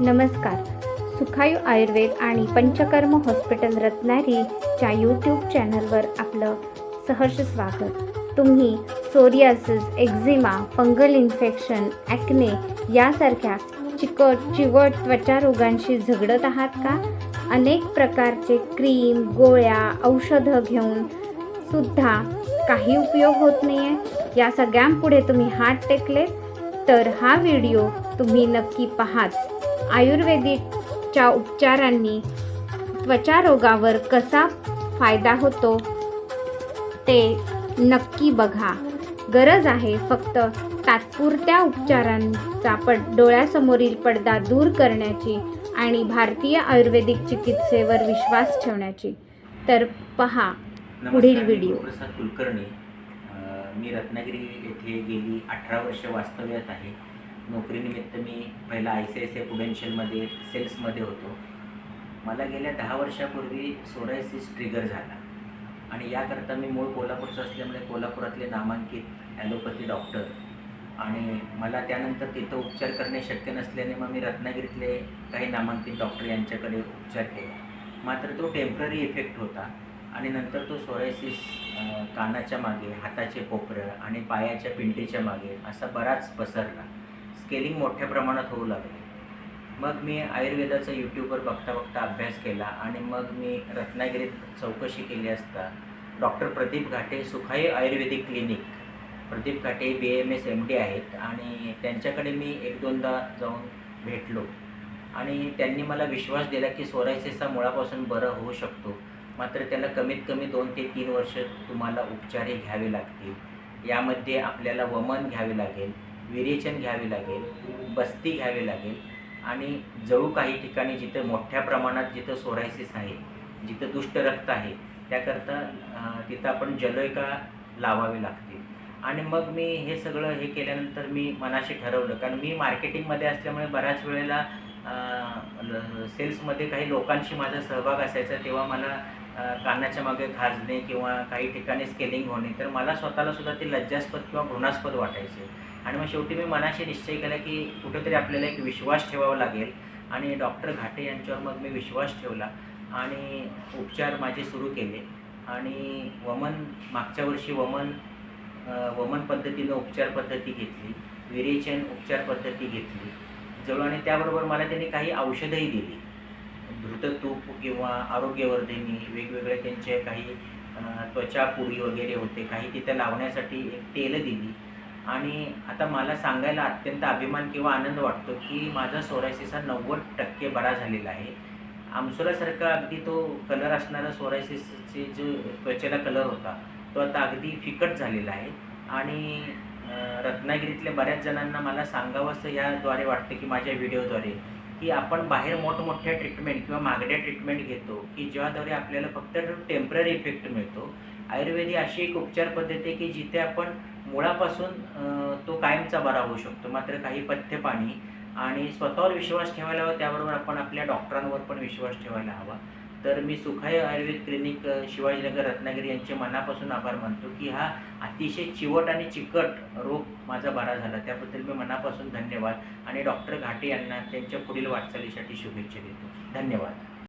नमस्कार. सुखायू आयुर्वेद आणि पंचकर्म हॉस्पिटल रत्नागिरीच्या यूट्यूब चॅनलवर आपलं सहर्ष स्वागत. तुम्ही psoriasis eczema fungal infection acne यासारख्या चिकट चिवट त्वचा रोगांशी झगडत आहात का? अनेक प्रकारचे क्रीम गोळ्या औषधं घेऊन सुद्धा काही उपयोग होत नाही आहे या सगळ्यांपुढे तुम्ही हात टेकले तर हा व्हिडिओ तुम्ही नक्की पहाच. आयुर्वेदिकच्या उपचारांनी त्वचा रोगावर कसा फायदा होतो ते नक्की बघा. गरज आहे फक्त तात्पुरत्या उपचारांचा पड डोळ्यासमोरील पडदा दूर करण्याची आणि भारतीय आयुर्वेदिक चिकित्सेवर विश्वास ठेवण्याची. तर पहा पुढील व्हिडिओ. गुरुप्रसाद कुलकर्णी. मी रत्नागिरी येथे गेली अठरा वर्ष वास्तव्यात आहे. नोकरीनिमित्त मी पहिला I C I C I प्रुडेन्शियलमध्ये सेल्समध्ये होतो. मला गेल्या दहा वर्षापूर्वी सोरायसिस ट्रिगर झाला. आणि याकरता मी मूळ कोल्हापूरचं असल्यामुळे कोल्हापुरातले नामांकित ॲलोपॅथी डॉक्टर. आणि मला त्यानंतर तिथं उपचार करणे शक्य नसल्याने मग मी रत्नागिरीतले काही नामांकित डॉक्टर यांच्याकडे उपचार केला. मात्र तो टेंपररी इफेक्ट होता. आणि नंतर तो सोरायसिस कानाच्या मागे हाताचे कोपरं आणि पायाच्या पिंटीच्या मागे असा बराच पसरला. स्केलिंग मोठ्या प्रमाणात होऊ लागले. मग मी आयुर्वेदाचा यूट्यूबवर बघता बघता अभ्यास केला आणि मग मी रत्नागिरीत चौकशी केली असता doctor Pradeep Ghate Sukhai Ayurvedic clinic. Pradeep Ghate B M S M D आहेत आणि त्यांच्याकडे मी एक दोनदा जाऊन भेटलो. आणि त्यांनी मला विश्वास दिला की सोरायसिसचा मुळापासून बरं होऊ शकतो. मात्र त्याला कमीत कमी दोन ते तीन वर्ष तुम्हाला उपचारही घ्यावे लागतील. यामध्ये आपल्याला वमन घ्यावे लागेल. विरेचन घ्यावे लागेल बस्ती घ्यावी लागेल आणि जळू काही ठिकाणी जिथं मोठ्या प्रमाणात जिथं सोरायसिस आहे जिथं दुष्ट रक्त आहे त्याकरता तिथं आपण जलयका लावावी लागतील आणि मग मी हे सगळं हे केल्यानंतर मी मनाशी ठरवलं कारण मी मार्केटिंगमध्ये असल्यामुळे बऱ्याच वेळेला सेल्समध्ये काही लोकांशी माझा सहभाग असायचा तेव्हा मला कानाच्या मागे खाजणे किंवा काही ठिकाणी स्केलिंग होणे तर मला स्वतःला सुद्धा ते लज्जास्पद किंवा घृणास्पद वाटायचे. आणि मग शेवटी मी मनाशी निश्चय केला की कुठेतरी आपल्याला एक विश्वास ठेवावा लागेल. आणि डॉक्टर घाटे यांच्यावर मग मी विश्वास ठेवला आणि उपचार माझे सुरू केले. आणि वमन मागच्या वर्षी वमन वमन पद्धतीनं उपचार पद्धती घेतली. विरेचन उपचार पद्धती घेतली. जवळ आणि त्याबरोबर मला त्यांनी काही औषधंही दिली. धृततूप किंवा आरोग्यवर्धिनी वेगवेगळे त्यांचे काही त्वचा पुरी वगैरे होते काही तिथे लावण्यासाठी एक तेलं दिली. आणि आता मला सांगायला अत्यंत अभिमान किंवा आनंद वाटतो की माझा सोरायसिस हा नव्वद टक्के बरा झालेला आहे. आमसुरासारखा अगदी तो कलर असणारा सोरायसिसचे जो त्वचेला कलर होता तो आता अगदी फिकट झालेला आहे. आणि रत्नागिरीतल्या बऱ्याच जणांना मला सांगावंसं याद्वारे वाटतं की माझ्या व्हिडिओद्वारे की आपण बाहेर मोठमोठ्या ट्रीटमेंट किंवा महागड्या ट्रीटमेंट घेतो की ज्याद्वारे आपल्याला फक्त टेंपररी इफेक्ट मिळतो. आयुर्वेदी अशी एक उपचार पद्धती आहे की जिथे आपण मुळापासून तो कायमचा बरा होऊ शकतो मात्र काही पथ्य पाणी आणि स्वतःवर विश्वास ठेवायला हवा त्याबरोबर आपण आपल्या डॉक्टरांवर पण विश्वास ठेवायला हवा. तर मी सुखाय आयुर्वेद क्लिनिक शिवाजीनगर रत्नागिरी यांचे मनापासून आभार मानतो की हा अतिशय चिवट आणि चिकट रोग माझा बरा झाला. त्याबद्दल मी मनापासून धन्यवाद. आणि डॉक्टर घाटे यांना त्यांच्या पुढील वाटचालीसाठी शुभेच्छा देतो. धन्यवाद.